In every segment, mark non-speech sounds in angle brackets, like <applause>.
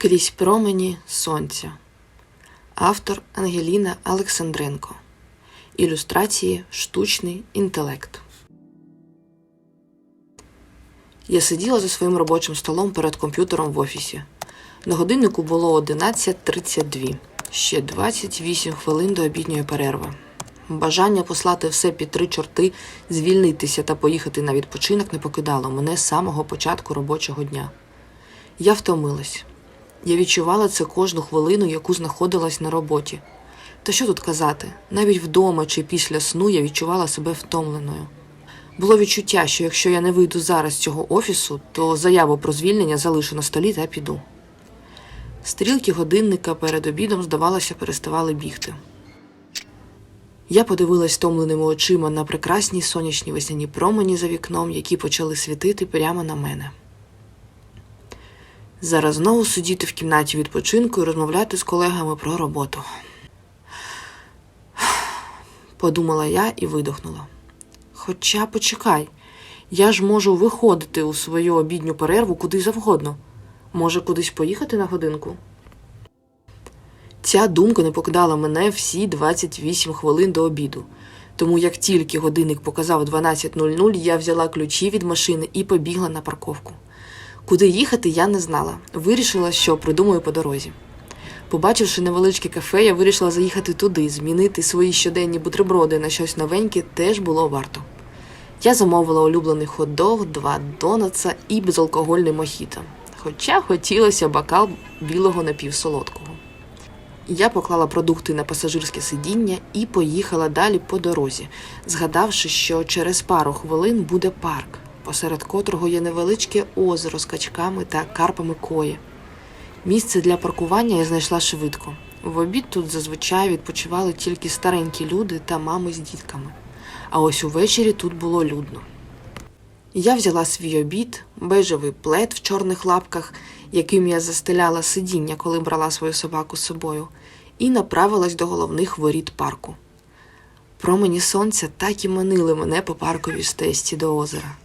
Крізь промені сонця. Автор Ангеліна Олександренко. Ілюстрації Штучний інтелект. Я сиділа за своїм робочим столом перед комп'ютером в офісі. На годиннику було 11.32. Ще 28 хвилин до обідньої перерви. Бажання послати все під три чорти, звільнитися та поїхати на відпочинок не покидало мене з самого початку робочого дня. Я втомилась. Я відчувала це кожну хвилину, яку знаходилась на роботі. Та що тут казати, навіть вдома чи після сну я відчувала себе втомленою. Було відчуття, що якщо я не вийду зараз з цього офісу, то заяву про звільнення залишу на столі та піду. Стрілки годинника перед обідом, здавалося, переставали бігти. Я подивилась втомленими очима на прекрасні сонячні весняні промені за вікном, які почали світити прямо на мене. Зараз знову сидіти в кімнаті відпочинку і розмовляти з колегами про роботу. Подумала я і видохнула. Хоча почекай, я ж можу виходити у свою обідню перерву куди завгодно. Може, кудись поїхати на годинку? Ця думка не покидала мене всі 28 хвилин до обіду. Тому як тільки годинник показав 12.00, я взяла ключі від машини і побігла на парковку. Куди їхати, я не знала. Вирішила, що придумаю по дорозі. Побачивши невеличке кафе, я вирішила заїхати туди, змінити свої щоденні бутерброди на щось новеньке теж було варто. Я замовила улюблений хот-дог, два донатса і безалкогольний мохіто. Хоча хотілося бокал білого напівсолодкого. Я поклала продукти на пасажирське сидіння і поїхала далі по дорозі, згадавши, що через пару хвилин буде парк, посеред котрого є невеличке озеро з качками та карпами кої. Місце для паркування я знайшла швидко. В обід тут зазвичай відпочивали тільки старенькі люди та мами з дітками. А ось увечері тут було людно. Я взяла свій обід, бежевий плед в чорних лапках, яким я застеляла сидіння, коли брала свою собаку з собою, і направилась до головних воріт парку. Промені сонця так і манили мене по парковій стесті до озера.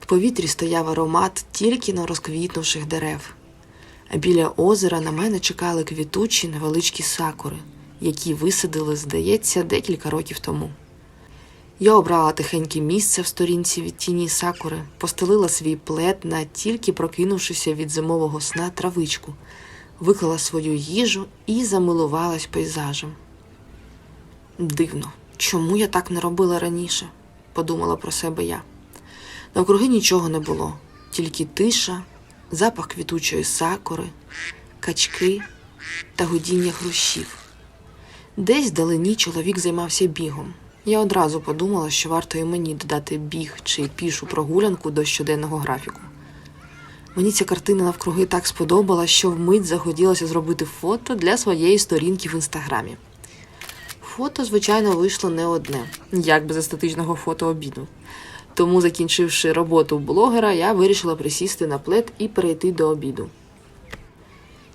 В повітрі стояв аромат тільки на розквітнувших дерев. А біля озера на мене чекали квітучі невеличкі сакури, які висадили, здається, декілька років тому. Я обрала тихеньке місце в сторінці від тіні сакури, постелила свій плед на тільки прокинувшися від зимового сна травичку, виклала свою їжу і замилувалась пейзажем. Дивно, чому я так не робила раніше? подумала про себе я. Навкруги нічого не було, тільки тиша, запах квітучої сакури, качки та гудіння хрущів. Десь вдалині чоловік займався бігом. Я одразу подумала, що варто і мені додати біг чи пішу прогулянку до щоденного графіку. Мені ця картина навкруги так сподобалась, що вмить загоділося зробити фото для своєї сторінки в інстаграмі. Фото, звичайно, вийшло не одне, як без естетичного фото обіду. Тому, закінчивши роботу блогера, я вирішила присісти на плед і перейти до обіду.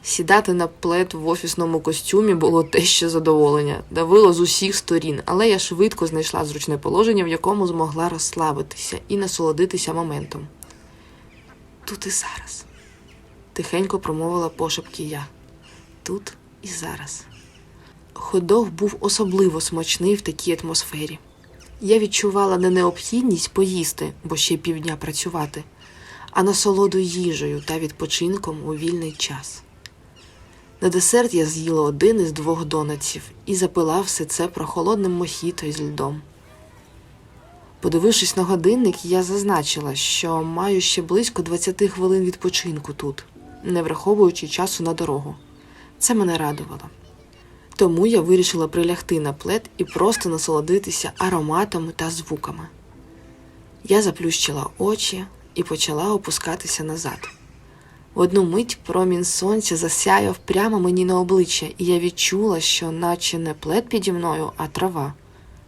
Сідати на плед в офісному костюмі було те ще задоволення, давило з усіх сторін, але я швидко знайшла зручне положення, в якому змогла розслабитися і насолодитися моментом. Тут і зараз, тихенько промовила пошепки я. Тут і зараз. Ходов був особливо смачний в такій атмосфері. Я відчувала не необхідність поїсти, бо ще півдня працювати, а насолоду їжею та відпочинком у вільний час. На десерт я з'їла один із двох донатів і запила все це прохолодним мохіто із льдом. Подивившись на годинник, я зазначила, що маю ще близько 20 хвилин відпочинку тут, не враховуючи часу на дорогу. Це мене радувало. Тому я вирішила прилягти на плед і просто насолодитися ароматами та звуками. Я заплющила очі і почала опускатися назад. В одну мить промінь сонця засяяв прямо мені на обличчя, і я відчула, що наче не плед піді мною, а трава.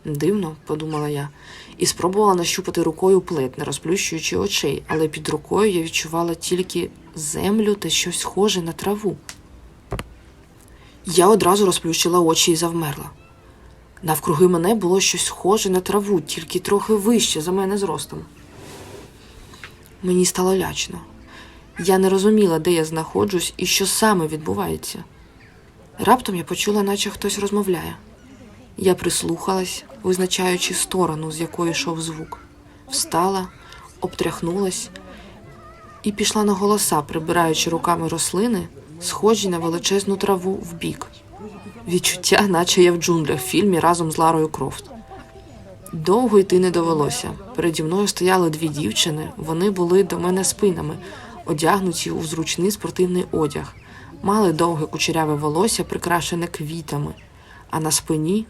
Дивно, подумала я, і спробувала нащупати рукою плед, не розплющуючи очей, але під рукою я відчувала тільки землю та щось схоже на траву. Я одразу розплющила очі і завмерла. Навкруги мене було щось схоже на траву, тільки трохи вище за мене зростом. Мені стало лячно. Я не розуміла, де я знаходжусь і що саме відбувається. Раптом я почула, наче хтось розмовляє. Я прислухалась, визначаючи сторону, з якої йшов звук. Встала, обтряхнулась і пішла на голоса, прибираючи руками рослини, схожі на величезну траву вбік. Відчуття, наче я в джунглях в фільмі разом з Ларою Крофт. Довго йти не довелося. Переді мною стояли дві дівчини, вони були до мене спинами, одягнуті у зручний спортивний одяг, мали довге кучеряве волосся, прикрашене квітами, а на спині.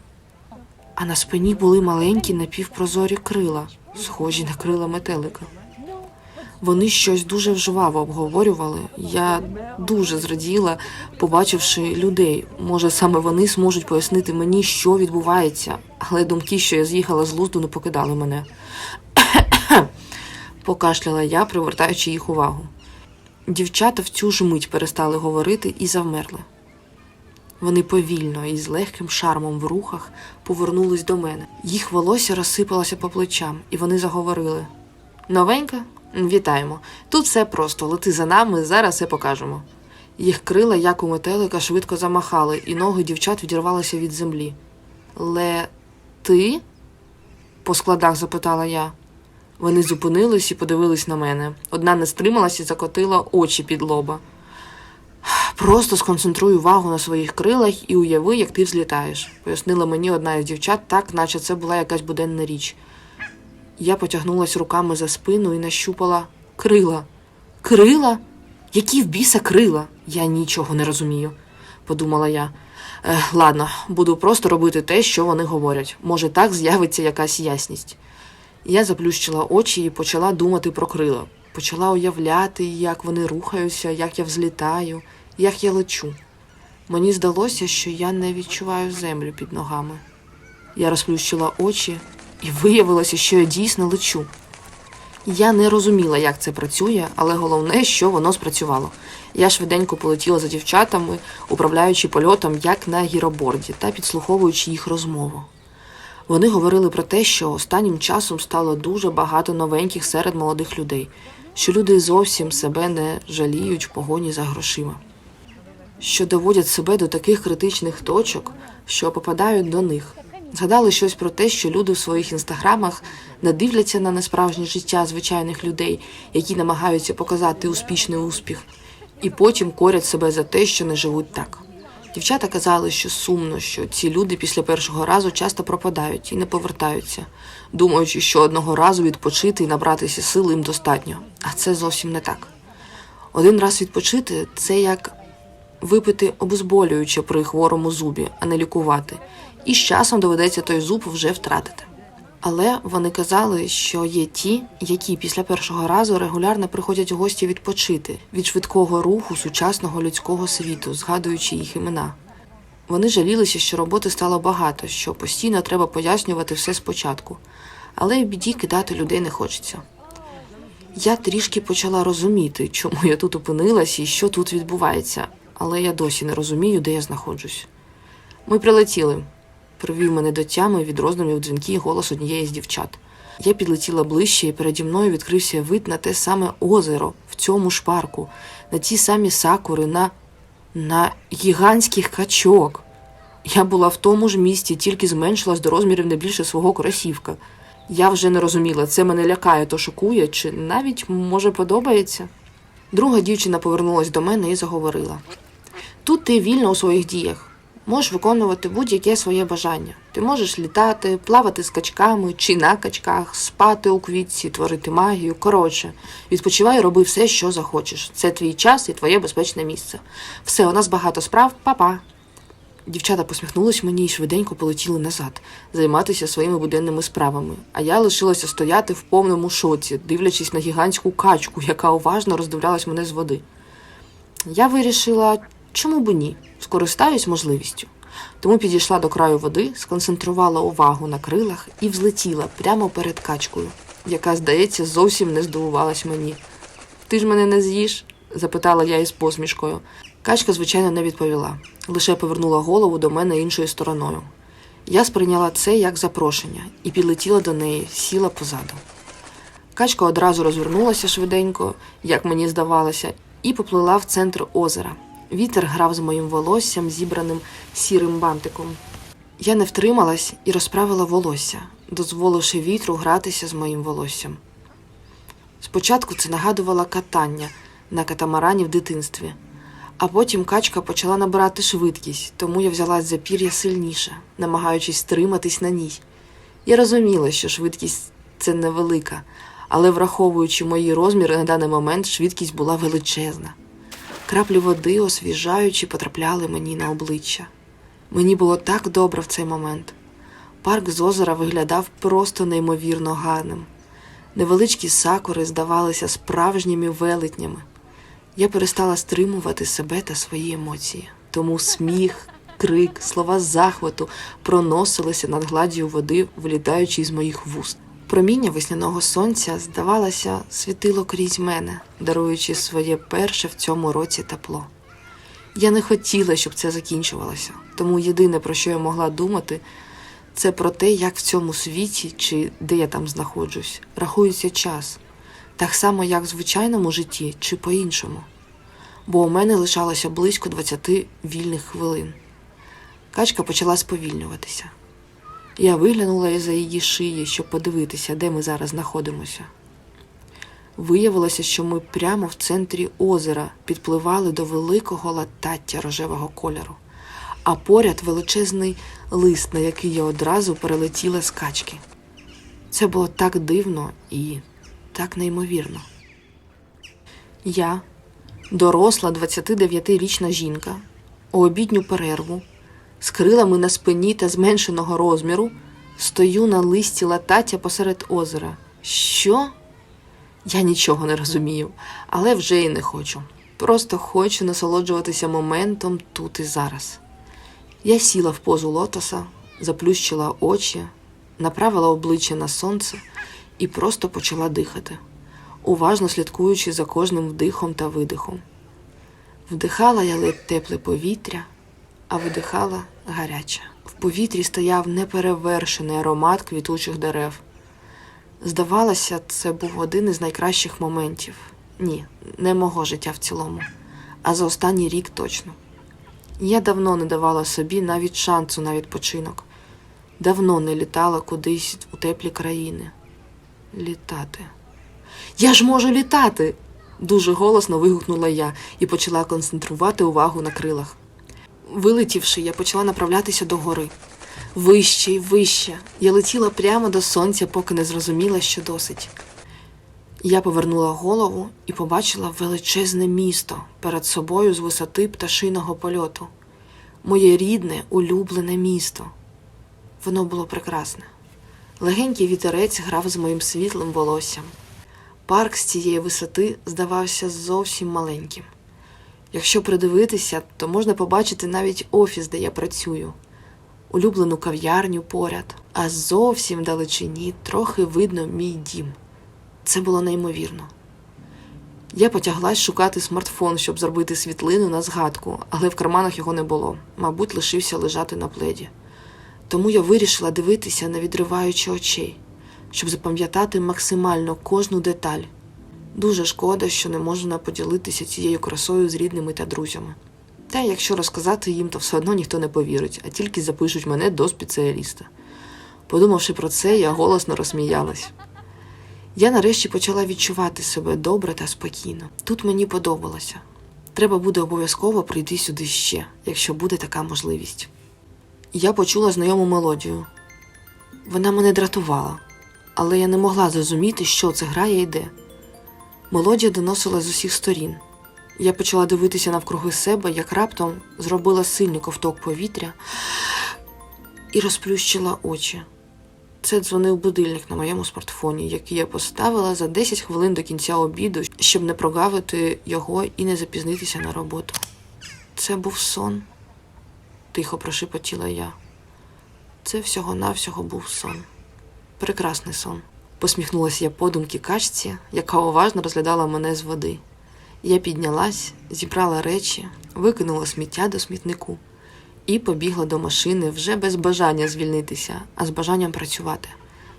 А на спині були маленькі напівпрозорі крила, схожі на крила метелика. Вони щось дуже вживаво обговорювали. Я дуже зраділа, побачивши людей. Може, саме вони зможуть пояснити мені, що відбувається, але думки, що я з'їхала з лузду, не покидали мене. <coughs> Покашляла я, привертаючи їх увагу. Дівчата в цю ж мить перестали говорити і завмерли. Вони повільно і з легким шармом в рухах повернулись до мене. Їх волосся розсипалося по плечам, і вони заговорили: Новенька? Вітаємо. Тут все просто. Лети за нами, зараз все покажемо. Їх крила, як у метелика, швидко замахали, і ноги дівчат відірвалися від землі. Ле ти? по складах запитала я. Вони зупинились і подивились на мене. Одна не стрималась і закотила очі під лоба. Просто сконцентруй увагу на своїх крилах і уяви, як ти взлітаєш, пояснила мені одна із дівчат, так, наче це була якась буденна річ. Я потягнулась руками за спину і нащупала крила. Крила? Які в біса крила? Я нічого не розумію, подумала я. Е, ладно, буду просто робити те, що вони говорять. Може, так з'явиться якась ясність. Я заплющила очі і почала думати про крила. Почала уявляти, як вони рухаються, як я взлітаю, як я лечу. Мені здалося, що я не відчуваю землю під ногами. Я розплющила очі і виявилося, що я дійсно лечу. Я не розуміла, як це працює, але головне, що воно спрацювало. Я швиденько полетіла за дівчатами, управляючи польотом як на гіроборді та підслуховуючи їх розмову. Вони говорили про те, що останнім часом стало дуже багато новеньких серед молодих людей, що люди зовсім себе не жаліють в погоні за грошима, що доводять себе до таких критичних точок, що попадають до них. Згадали щось про те, що люди в своїх інстаграмах не дивляться на несправжнє життя звичайних людей, які намагаються показати успішний успіх, і потім корять себе за те, що не живуть так. Дівчата казали, що сумно, що ці люди після першого разу часто пропадають і не повертаються, думаючи, що одного разу відпочити і набратися сил їм достатньо. А це зовсім не так. Один раз відпочити це як випити обезболююче при хворому зубі, а не лікувати, і з часом доведеться той зуб вже втратити. Але вони казали, що є ті, які після першого разу регулярно приходять у гості відпочити від швидкого руху сучасного людського світу, згадуючи їх імена. Вони жалілися, що роботи стало багато, що постійно треба пояснювати все спочатку, але в біді кидати людей не хочеться. Я трішки почала розуміти, чому я тут опинилась і що тут відбувається, але я досі не розумію, де я знаходжусь. Ми прилетіли, привів мене до тями від роздумів дзвінки голос однієї з дівчат. Я підлетіла ближче, і переді мною відкрився вид на те саме озеро в цьому ж парку, на ті самі сакури, на, на гігантських качок. Я була в тому ж місті, тільки зменшилась до розмірів не більше свого кросівка. Я вже не розуміла, це мене лякає, то шокує, чи навіть може подобається. Друга дівчина повернулась до мене і заговорила: тут ти вільно у своїх діях. Можеш виконувати будь-яке своє бажання. Ти можеш літати, плавати з качками чи на качках, спати у квітці, творити магію. Коротше, відпочивай роби все, що захочеш. Це твій час і твоє безпечне місце. Все, у нас багато справ, па-па. Дівчата посміхнулись мені і швиденько полетіли назад, займатися своїми буденними справами. А я лишилася стояти в повному шоці, дивлячись на гігантську качку, яка уважно роздивлялась мене з води. Я вирішила, чому б ні, скористаюсь можливістю. Тому підійшла до краю води, сконцентрувала увагу на крилах і взлетіла прямо перед качкою, яка, здається, зовсім не здивувалась мені. Ти ж мене не з'їш? запитала я із посмішкою. Качка, звичайно, не відповіла, лише повернула голову до мене іншою стороною. Я сприйняла це як запрошення і підлетіла до неї, сіла позаду. Качка одразу розвернулася швиденько, як мені здавалося, і поплила в центр озера. Вітер грав з моїм волоссям, зібраним сірим бантиком. Я не втрималась і розправила волосся, дозволивши вітру гратися з моїм волоссям. Спочатку це нагадувало катання на катамарані в дитинстві, а потім качка почала набирати швидкість, тому я взялась за пір'я сильніше, намагаючись стриматись на ній. Я розуміла, що швидкість це невелика, але враховуючи мої розміри на даний момент, швидкість була величезна. Краплі води, освіжаючи, потрапляли мені на обличчя. Мені було так добре в цей момент. Парк з озера виглядав просто неймовірно гарним. Невеличкі сакури здавалися справжніми велетнями. Я перестала стримувати себе та свої емоції. Тому сміх, крик, слова захвату проносилися над гладдю води, вилітаючи з моїх вуст. Проміння весняного сонця, здавалося, світило крізь мене, даруючи своє перше в цьому році тепло. Я не хотіла, щоб це закінчувалося, тому єдине, про що я могла думати, це про те, як в цьому світі, чи де я там знаходжусь, рахується час, так само, як в звичайному житті, чи по-іншому. Бо у мене лишалося близько 20 вільних хвилин. Качка почала сповільнюватися. Я виглянула із за її шиї, щоб подивитися, де ми зараз знаходимося. Виявилося, що ми прямо в центрі озера підпливали до великого латаття рожевого кольору, а поряд величезний лист, на який я одразу перелетіла з качки. Це було так дивно і так неймовірно. Я, доросла 29-річна жінка, у обідню перерву, з крилами на спині та зменшеного розміру, стою на листі латаття посеред озера. Що? Я нічого не розумію, але вже і не хочу. Просто хочу насолоджуватися моментом тут і зараз. Я сіла в позу лотоса, заплющила очі, направила обличчя на сонце і просто почала дихати, уважно слідкуючи за кожним вдихом та видихом. Вдихала я ледь тепле повітря, а видихала гаряче. В повітрі стояв неперевершений аромат квітучих дерев. Здавалося, це був один із найкращих моментів. Ні, не мого життя в цілому, а за останній рік точно. Я давно не давала собі навіть шансу на відпочинок. Давно не літала кудись у теплі країни. Літати. Я ж можу літати. дуже голосно вигукнула я і почала концентрувати увагу на крилах. Вилетівши, я почала направлятися до гори. Вище й вище. Я летіла прямо до сонця, поки не зрозуміла, що досить. Я повернула голову і побачила величезне місто перед собою з висоти пташиного польоту. Моє рідне, улюблене місто. Воно було прекрасне. Легенький вітерець грав з моїм світлим волоссям. Парк з цієї висоти здавався зовсім маленьким. Якщо придивитися, то можна побачити навіть офіс, де я працюю, улюблену кав'ярню поряд, а зовсім далечині трохи видно мій дім. Це було неймовірно. Я потяглась шукати смартфон, щоб зробити світлину на згадку, але в карманах його не було, мабуть, лишився лежати на пледі. Тому я вирішила дивитися, не відриваючи очей, щоб запам'ятати максимально кожну деталь. Дуже шкода, що не можна поділитися цією красою з рідними та друзями. Та якщо розказати їм, то все одно ніхто не повірить, а тільки запишуть мене до спеціаліста. Подумавши про це, я голосно розсміялась. Я нарешті почала відчувати себе добре та спокійно. Тут мені подобалося. Треба буде обов'язково прийти сюди ще, якщо буде така можливість. Я почула знайому мелодію. Вона мене дратувала, але я не могла зрозуміти, що це грає і де. Мелодія доносила з усіх сторін. Я почала дивитися навкруги себе, як раптом зробила сильний ковток повітря і розплющила очі. Це дзвонив будильник на моєму смартфоні, який я поставила за 10 хвилин до кінця обіду, щоб не прогавити його і не запізнитися на роботу. Це був сон, тихо прошепотіла я. Це всього-навсього був сон. Прекрасний сон. Посміхнулася я подумки качці, яка уважно розглядала мене з води. Я піднялась, зібрала речі, викинула сміття до смітнику і побігла до машини вже без бажання звільнитися, а з бажанням працювати.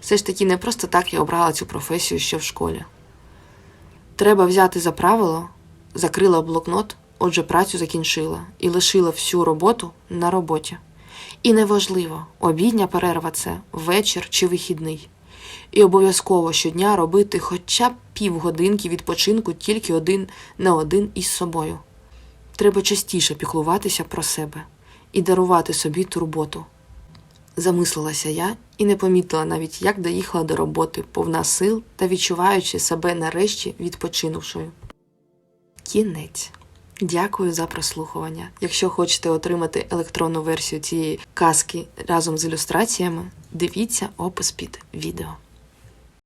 Все ж таки не просто так я обрала цю професію ще в школі. Треба взяти за правило, закрила блокнот, отже, працю закінчила і лишила всю роботу на роботі. І неважливо, обідня перерва це вечір чи вихідний. І обов'язково щодня робити хоча б півгодинки відпочинку тільки один на один із собою. Треба частіше піклуватися про себе і дарувати собі турботу. Замислилася я і не помітила навіть, як доїхала до роботи, повна сил та відчуваючи себе нарешті відпочинувшою. Кінець. Дякую за прослухування. Якщо хочете отримати електронну версію цієї казки разом з ілюстраціями, дивіться опис під відео.